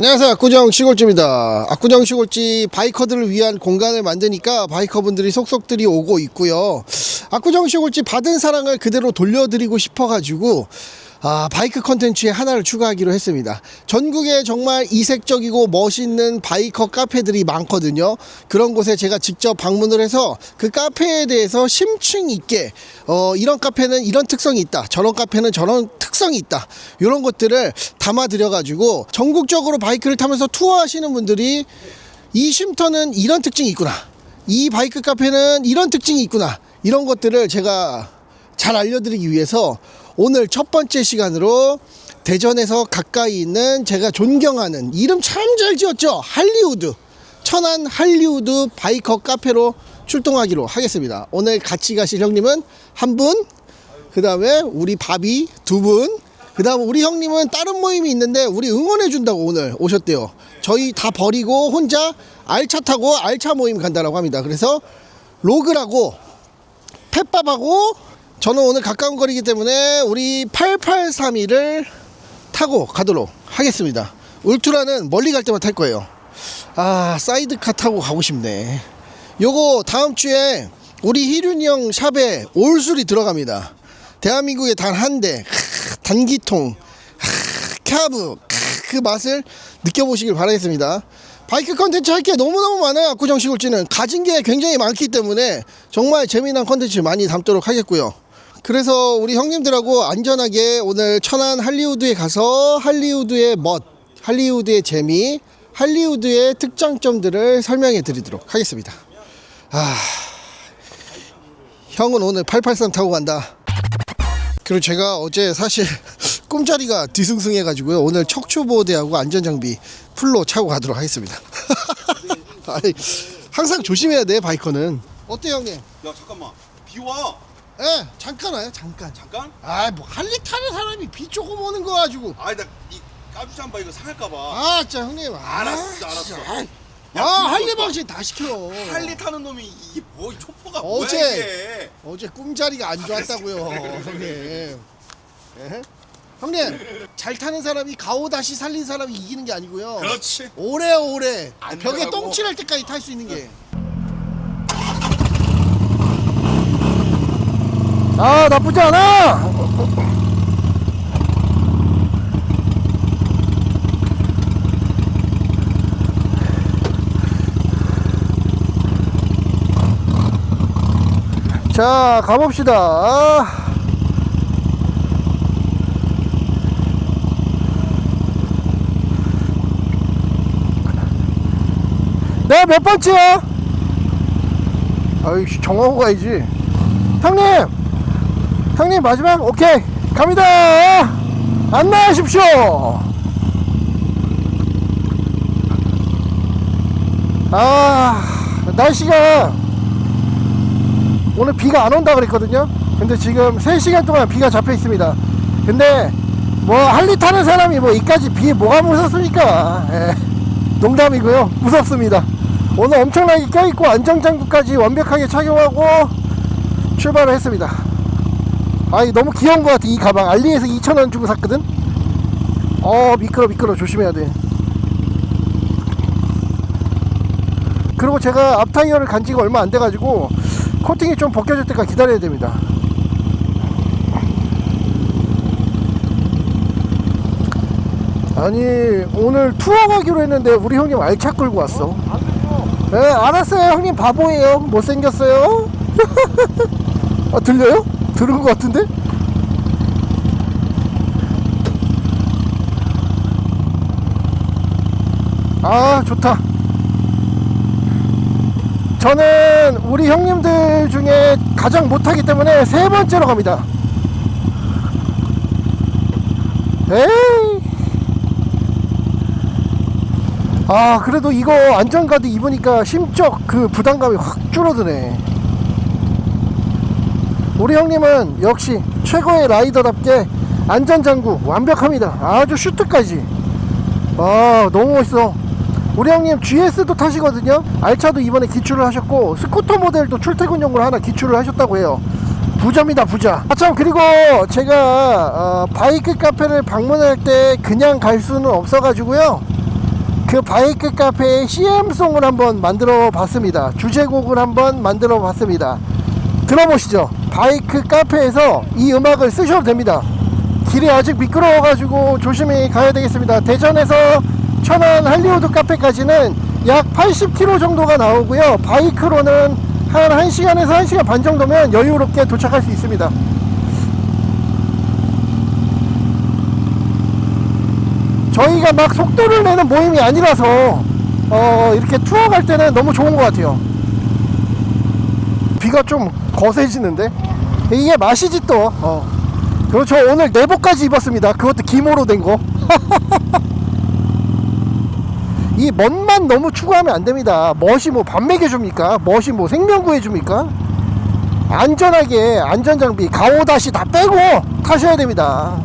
안녕하세요. 압구정 시골지입니다. 압구정 시골지 바이커들을 위한 공간을 만드니까 바이커분들이 속속들이 오고 있고요. 압구정 시골지 받은 사랑을 그대로 돌려드리고 싶어 가지고 아, 바이크 컨텐츠에 하나를 추가하기로 했습니다. 전국에 정말 이색적이고 멋있는 바이커 카페들이 많거든요. 그런 곳에 제가 직접 방문을 해서 그 카페에 대해서 심층 있게 어, 이런 카페는 이런 특성이 있다. 저런 카페는 저런 특성이 있다. 이런 것들을 담아드려 가지고 전국적으로 바이크를 타면서 투어 하시는 분들이 이 쉼터는 이런 특징이 있구나. 이 바이크 카페는 이런 특징이 있구나. 이런 것들을 제가 잘 알려드리기 위해서 오늘 첫 번째 시간으로 대전에서 가까이 있는 제가 존경하는 이름 참 잘 지었죠? 할리우드. 천안 할리우드 바이커 카페로 출동하기로 하겠습니다. 오늘 같이 가실 형님은 한분그 다음에 우리 바비 두분 그 다음 우리 형님은 다른 모임이 있는데 우리 응원해 준다고 오늘 오셨대요. 저희 다 버리고 혼자 알차 타고 알차 모임 간다라고 합니다. 그래서 로그라고 펫밥하고 저는 오늘 가까운 거리기 때문에 우리 8832를 타고 가도록 하겠습니다. 울트라는 멀리 갈 때만 탈 거예요. 아, 사이드카 타고 가고 싶네. 요거 다음 주에 우리 희륜이 형 샵에 올술이 들어갑니다. 대한민국에 단 한 대, 크, 단기통, 크, 캬브, 크, 그 맛을 느껴보시길 바라겠습니다. 바이크 컨텐츠 할 게 너무너무 많아요. 압구정 시골지는 가진 게 굉장히 많기 때문에 정말 재미난 컨텐츠 많이 담도록 하겠고요. 그래서 우리 형님들하고 안전하게 오늘 천안 할리우드에 가서 할리우드의 멋, 할리우드의 재미, 할리우드의 특장점들을 설명해 드리도록 하겠습니다. 아, 형은 오늘 883 타고 간다. 그리고 제가 어제 사실 꿈자리가 뒤숭숭해 가지고요. 오늘 척추보호대하고 안전장비 풀로 차고 가도록 하겠습니다. 항상 조심해야 돼 바이커는. 어때 형님? 야 잠깐만 비 와. 예, 잠깐 와요. 잠깐. 잠깐? 아, 뭐 할리 타는 사람이 비 조금 오는 거 가지고. 아니 나이 까주잠바 이거 상할까봐. 아, 진짜 형님. 아, 알았어. 알았어. 아이, 야, 아, 그거 할리 봐. 방식 다 시켜. 할리 타는 놈이 이게 뭐 초포가 어제. 뭐야 이게? 어제 꿈자리가 안 좋았다고요, 형님. 예? 형님, 잘 타는 사람이 가오 다시 살린 사람이 이기는 게 아니고요. 그렇지. 오래오래 안 벽에. 똥칠할 때까지 탈 수 있는 게. 아 나쁘지 않아. 자 가봅시다. 내가 몇 번째야? 아이씨 정하고 가야지 형님 형님 마지막 오케이. 갑니다. 안녕하십시오. 아 날씨가 오늘 비가 안 온다 그랬거든요. 근데 지금 3시간 동안 비가 잡혀 있습니다. 근데 뭐 할리 타는 사람이 뭐 이까지 비에 뭐가 무섭습니까 예. 농담이고요. 무섭습니다. 오늘 엄청나게 껴있고 안전장구까지 완벽하게 착용하고 출발을 했습니다 아이 너무 귀여운 것 같아 이 가방. 알리에서 2,000원 주고 샀거든? 어 미끄러 미끄러. 조심해야 돼. 그리고 제가 앞타이어를 간 지가 얼마 안 돼가지고 코팅이 좀 벗겨질 때까지 기다려야 됩니다. 아니 오늘 투어 가기로 했는데 우리 형님 알차 끌고 왔어. 네 알았어요. 형님 바보예요. 못생겼어요. 아 들려요? 들은 것 같은데? 아 좋다. 저는 우리 형님들 중에 가장 못하기 때문에 세 번째로 갑니다. 에이. 아 그래도 이거 안전가드 입으니까 심적 그 부담감이 확 줄어드네 우리 형님은 역시 최고의 라이더답게 안전장구 완벽합니다. 아주 슈트까지. 아 너무 멋있어. 우리 형님 GS도 타시거든요. 알차도 이번에 기출을 하셨고 스쿠터 모델도 출퇴근용으로 하나 기출을 하셨다고 해요. 부자입니다 부자. 아참 그리고 제가 어, 바이크 카페를 방문할 때 그냥 갈 수는 없어 가지고요. 그 바이크 카페의 CM송을 한번 만들어 봤습니다. 주제곡을 한번 만들어 봤습니다. 들어보시죠. 바이크 카페에서 이 음악을 쓰셔도 됩니다. 길이 아직 미끄러워 가지고 조심히 가야 되겠습니다. 대전에서 천안 할리우드 카페까지는 약 80km 정도가 나오고요. 바이크로는 한 1시간에서 1시간 반 정도면 여유롭게 도착할 수 있습니다. 저희가 막 속도를 내는 모임이 아니라서 어, 이렇게 투어 갈 때는 너무 좋은 것 같아요. 비가 좀 거세지는데 이게 맛이지 또. 어. 그렇죠. 오늘 내복까지 입었습니다. 그것도 기모로 된 거. 이 멋만 너무 추구하면 안 됩니다. 멋이 뭐 밥 먹여줍니까? 멋이 뭐 생명 구해줍니까? 안전하게 안전장비 가오다시 다 빼고 타셔야 됩니다.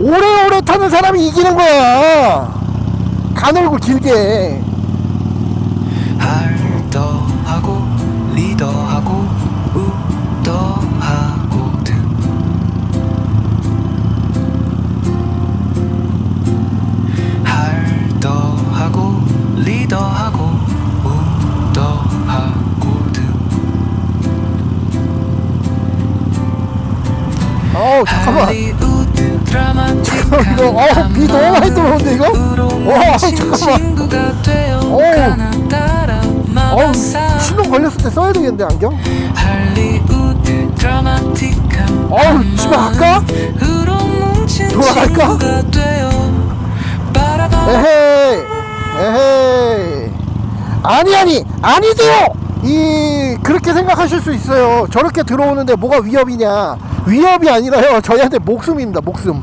오래오래 타는 사람이 이기는 거야. 가늘고 길게. 리더하고 우더하고든 어우 잠깐만. 드라마틱한 이거, 어우, 비 너무 많이 들어오는데, 이거? 와, 잠깐만. 어우. 어우 신호 걸렸을 때 써야 되겠는데 안경? 어우 집에 갈까? 돌아갈까? 에헤이 에헤이. 아니 아니 아니대요! 이 그렇게 생각하실 수 있어요. 저렇게 들어오는데 뭐가 위협이냐. 위협이 아니라요. 저희한테 목숨입니다 목숨.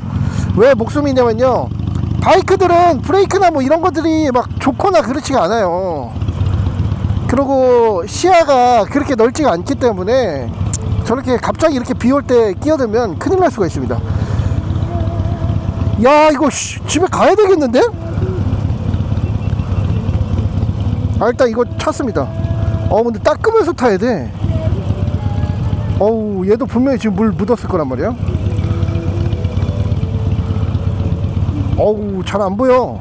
왜 목숨이냐면요. 바이크들은 브레이크나 뭐 이런 것들이 막 좋거나 그렇지가 않아요. 그리고 시야가 그렇게 넓지가 않기 때문에 저렇게 갑자기 이렇게 비 올 때 끼어들면 큰일 날 수가 있습니다. 야 이거 씨, 집에 가야 되겠는데? 아 일단 이거 찼습니다. 어 근데 닦으면서 타야 돼. 어우 얘도 분명히 지금 물 묻었을 거란 말이야. 어우 잘 안 보여.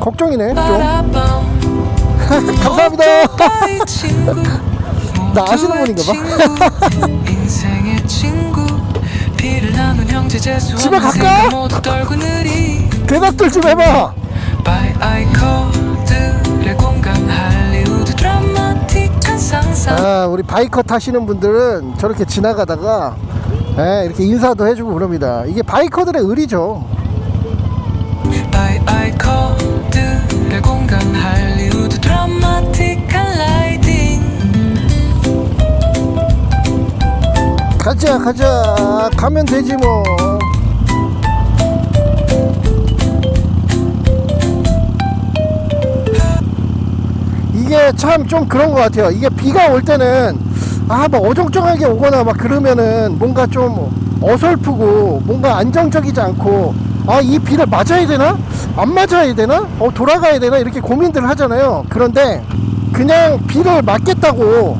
걱정이네 좀 감사합니다. 나 아시는 분인가 봐. 집에 갈까? 생각 모두 떨고 느리. 대답들 좀 해봐 바이 아이커들의 공간 할리우드 드라마틱한 상상. 아 우리 바이커 타시는 분들은 저렇게 지나가다가 예, 이렇게 인사도 해주고 그럽니다. 이게 바이커들의 의리죠. 바이 아이커들의 공간 할리우드 드라마틱한 라이딩. 가자 가자. 가면 되지 뭐 이게 참 좀 그런 것 같아요. 이게 비가 올 때는 아뭐 어정쩡하게 오거나 막 그러면은 뭔가 좀 어설프고 뭔가 안정적이지 않고 아 이 비를 맞아야 되나? 안 맞아야 되나? 어 돌아가야 되나? 이렇게 고민들을 하잖아요. 그런데 그냥 비를 맞겠다고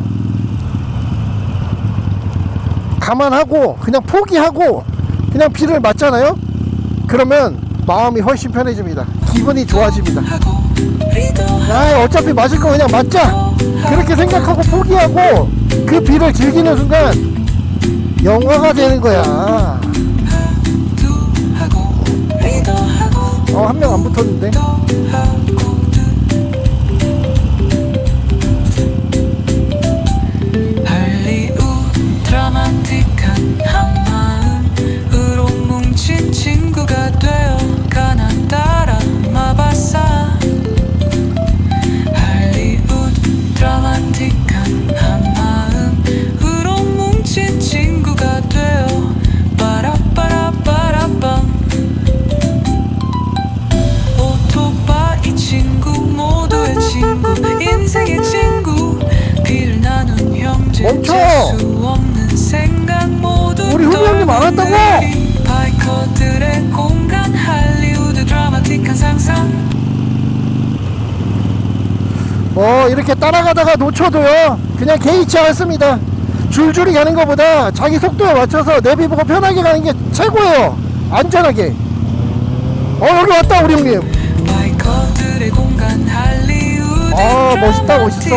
감안하고 그냥 포기하고 그냥 비를 맞잖아요? 그러면 마음이 훨씬 편해집니다. 기분이 좋아집니다 아 어차피 맞을 거 그냥 맞자. 그렇게 생각하고 포기하고 그 비를 즐기는 순간 영화가 되는 거야. 어 한 명 안 붙었는데 후배 형님 안 왔다고! 떨어내리. 바이커들의 공간 할리우드 드라마틱한 상상 뭐 이렇게 따라가다가 놓쳐도요 그냥 개의치 않습니다 줄줄이 가는 것보다 자기 속도에 맞춰서 내비 보고 편하게 가는 게 최고예요 안전하게 어 여기 왔다 우리 형님 아, 멋있다, 멋있어.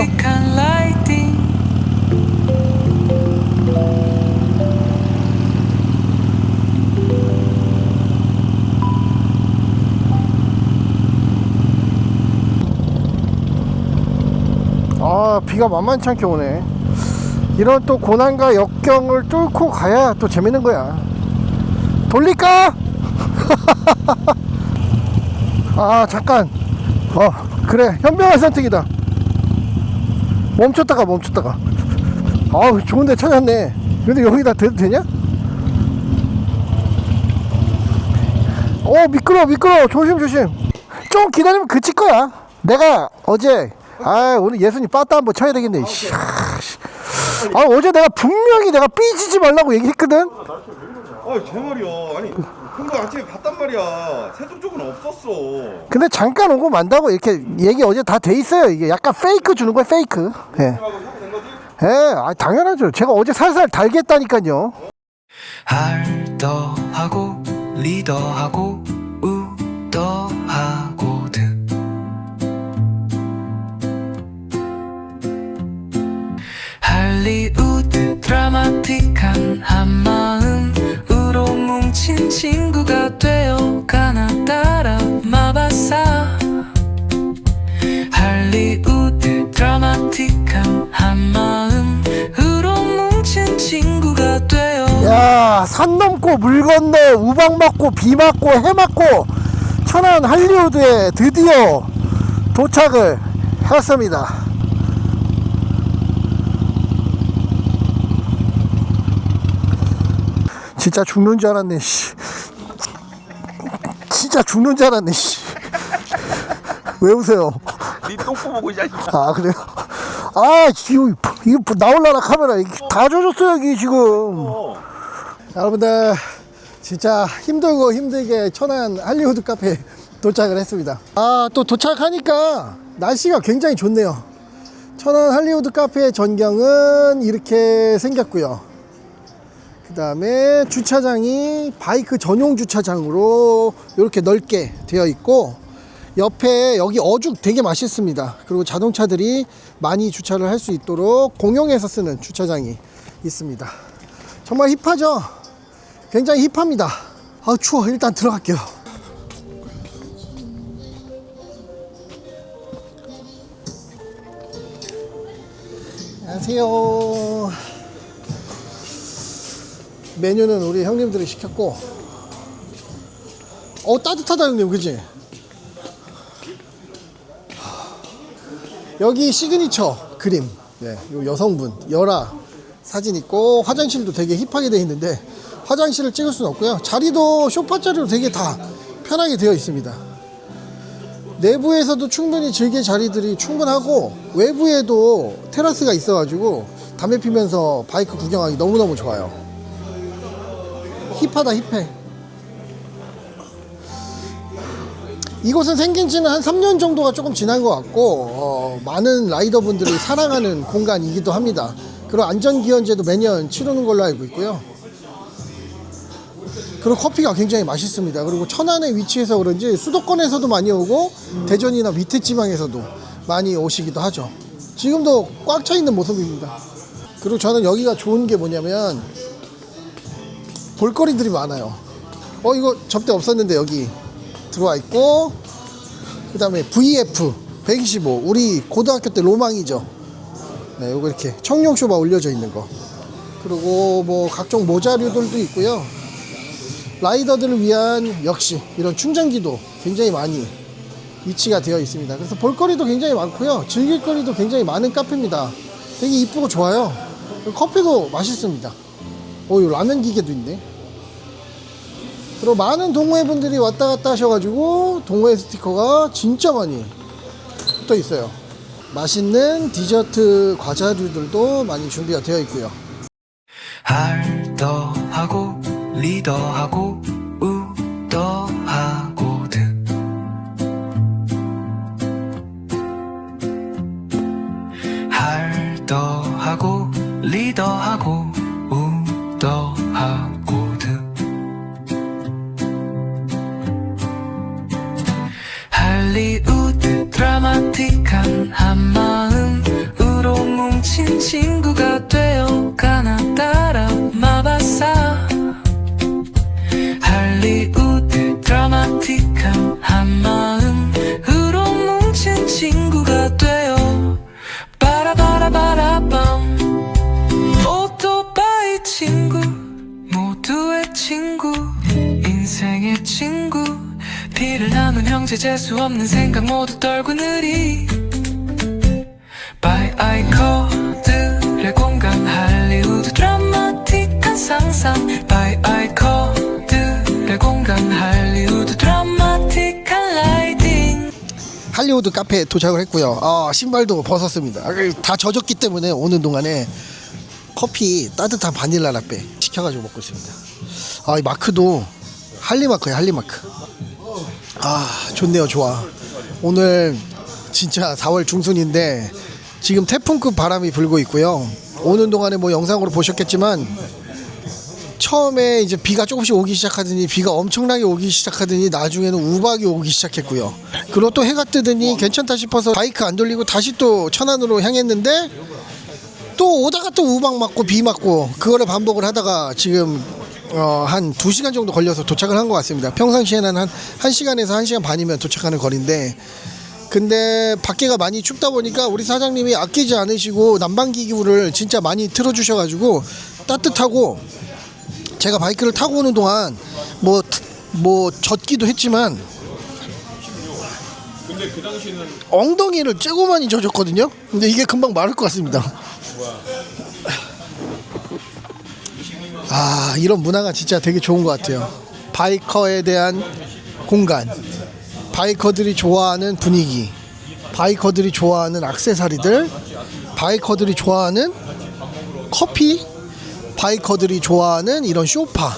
비가 만만치 않게 오네. 이런 또 고난과 역경을 뚫고 가야 또 재밌는 거야. 돌릴까? 아 잠깐. 어 그래. 현명한 선택이다. 멈췄다가 멈췄다가. 아우 좋은데 찾았네. 근데 여기다 대도 되냐? 어 미끄러워 미끄러워 조심 조심. 좀 기다리면 그칠 거야. 내가 어제 아 오늘 예순이 빠따 한번 쳐야 되겠네. 씨. 아, 씨. 아 어제 내가 분명히 내가 삐지지 말라고 얘기했거든? 아제 말이야. 아니 형도 아침에 봤단 말이야. 세종 쪽은 없었어. 근데 잠깐 오고 만다고 이렇게 얘기 어제 다 돼 있어요 이게. 약간 페이크 주는 거야 페이크. 예. 하고 하고 된 거지? 예, 아, 당연하죠. 제가 어제 살살 달겠다니까요. 할더하고 리더하고 우더 야, 산 넘고 물 건너 우박 맞고 비 맞고 해 맞고 천안 할리우드에 드디어 도착을 했습니다. 진짜 죽는 줄 알았네. 씨. 진짜 죽는 줄 알았네. 씨. 왜 웃어요? 니 똥꼬 보고 이 자식아 아 그래요? 아 이거 이거 나올라나 카메라 다 젖었어 여기 지금. 여러분들 진짜 힘들고 힘들게 천안 할리우드 카페 도착을 했습니다. 아 또 도착하니까 날씨가 굉장히 좋네요. 천안 할리우드 카페의 전경은 이렇게 생겼고요. 그 다음에 주차장이 바이크 전용 주차장으로 이렇게 넓게 되어 있고 옆에 여기 어죽 되게 맛있습니다. 그리고 자동차들이 많이 주차를 할 수 있도록 공용해서 쓰는 주차장이 있습니다. 정말 힙하죠? 굉장히 힙합니다. 아 추워 일단 들어갈게요. 안녕하세요. 메뉴는 우리 형님들이 시켰고, 어 따뜻하다 형님 그지? 여기 시그니처 그림, 네, 요 여성분 열아 사진 있고 화장실도 되게 힙하게 되어 있는데 화장실을 찍을 수는 없고요. 자리도 쇼파 자리로 되게 다 편하게 되어 있습니다. 내부에서도 충분히 즐길 자리들이 충분하고 외부에도 테라스가 있어가지고 담배 피면서 바이크 구경하기 너무너무 좋아요. 힙하다 힙해. 이곳은 생긴 지는 한 3년 정도가 조금 지난 것 같고 어, 많은 라이더분들이 사랑하는 공간이기도 합니다. 그리고 안전기원제도 매년 치르는 걸로 알고 있고요. 그리고 커피가 굉장히 맛있습니다. 그리고 천안에 위치해서 그런지 수도권에서도 많이 오고 대전이나 밑에 지방에서도 많이 오시기도 하죠. 지금도 꽉 차 있는 모습입니다. 그리고 저는 여기가 좋은 게 뭐냐면 볼거리들이 많아요. 어 이거 접대 없었는데 여기 들어와 있고 그 다음에 VF 125 우리 고등학교 때 로망이죠. 네, 요거 이렇게 청룡 쇼바 올려져 있는 거. 그리고 뭐 각종 모자류들도 있고요. 라이더들을 위한 역시 이런 충전기도 굉장히 많이 위치가 되어 있습니다. 그래서 볼거리도 굉장히 많고요. 즐길거리도 굉장히 많은 카페입니다. 되게 이쁘고 좋아요. 커피도 맛있습니다. 오, 이 라면 기계도 있네. 그리고 많은 동호회 분들이 왔다 갔다 하셔가지고 동호회 스티커가 진짜 많이 붙어 있어요. 맛있는 디저트 과자류들도 많이 준비가 되어 있고요. 할더하고 리더하고 우더하고 등 할더하고 리더하고 우더하고 등 할리우드 드라마틱한 한마음으로 뭉친 친구가 되어 가나 따라 마바사. 드라마틱한 한마음으로 뭉친 친구가 되어 바라바라바라밤. 오토바이 친구 모두의 친구 인생의 친구. 피를 나눈 형제 재수 없는 생각 모두 떨고 느리. 바이 아이코들의 공간 할리우드 드라마틱한 상상. 바이 아이코들의 공간 할 할리우드 카페에 도착을 했고요. 아, 신발도 벗었습니다. 아, 다 젖었기 때문에 오는 동안에 커피 따뜻한 바닐라 라떼 시켜가지고 먹고 있습니다. 아, 이 마크도 할리 마크야, 할리 마크. 아, 좋네요, 좋아. 오늘 진짜 4월 중순인데 지금 태풍급 바람이 불고 있고요. 오는 동안에 뭐 영상으로 보셨겠지만 처음에 이제 비가 조금씩 오기 시작하더니 비가 엄청나게 오기 시작하더니 나중에는 우박이 오기 시작했고요. 그리고 또 해가 뜨더니 괜찮다 싶어서 바이크 안 돌리고 다시 또 천안으로 향했는데 또 오다가 또 우박 맞고 비 맞고 그거를 반복을 하다가 지금 어, 한 2시간 정도 걸려서 도착을 한 것 같습니다. 평상시에는 한 1시간에서 1시간 반이면 도착하는 거리인데 근데 밖에가 많이 춥다 보니까 우리 사장님이 아끼지 않으시고 난방기구를 진짜 많이 틀어주셔가지고 따뜻하고 제가 바이크를 타고 오는 동안 뭐 뭐 젖기도 했지만 근데 그 당시는 엉덩이를 쬐고 많이 젖었거든요. 근데 이게 금방 마를 것 같습니다. 아 이런 문화가 진짜 되게 좋은 것 같아요. 바이커에 대한 공간, 바이커들이 좋아하는 분위기, 바이커들이 좋아하는 악세사리들, 바이커들이 좋아하는 커피, 바이커들이 좋아하는 이런 쇼파.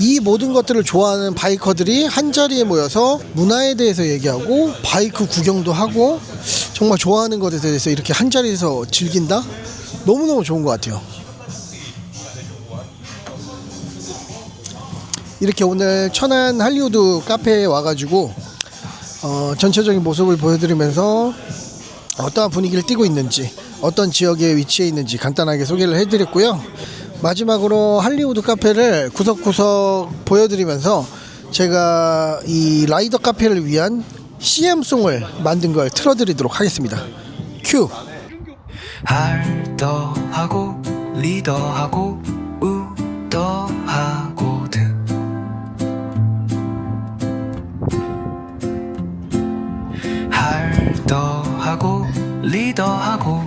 이 모든 것들을 좋아하는 바이커들이 한 자리에 모여서 문화에 대해서 얘기하고 바이크 구경도 하고 정말 좋아하는 것에 대해서 이렇게 한 자리에서 즐긴다? 너무너무 좋은 것 같아요. 이렇게 오늘 천안 할리우드 카페에 와가지고 어, 전체적인 모습을 보여드리면서 어떠한 분위기를 띠고 있는지 어떤 지역에 위치해 있는지 간단하게 소개를 해드렸고요. 마지막으로 할리우드 카페를 구석구석 보여드리면서 제가 이 라이더 카페를 위한 CM송을 만든 걸 틀어드리도록 하겠습니다. 큐! 할더하고 리더하고 우더하고든 할더하고 리더하고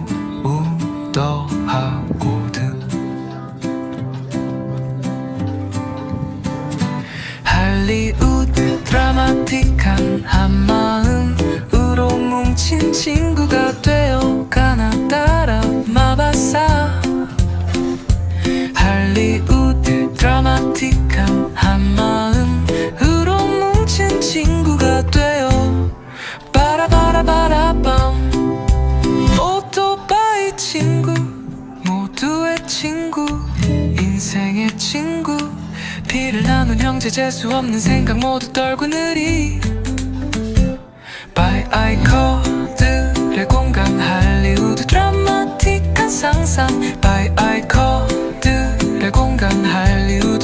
뭉친 친구가 되어 가나 따라 마바사. 할리우드 드라마틱한 한마음으로 뭉친 친구가 되어 바라바라바라밤. 오토바이 친구 모두의 친구 인생의 친구. 피를 나눈 형제 재수 없는 생각 모두 떨고 느리 바이 아이코들의 공간 할리우드 드라마틱한 상상. 바이 아이코들의 공간 할리우드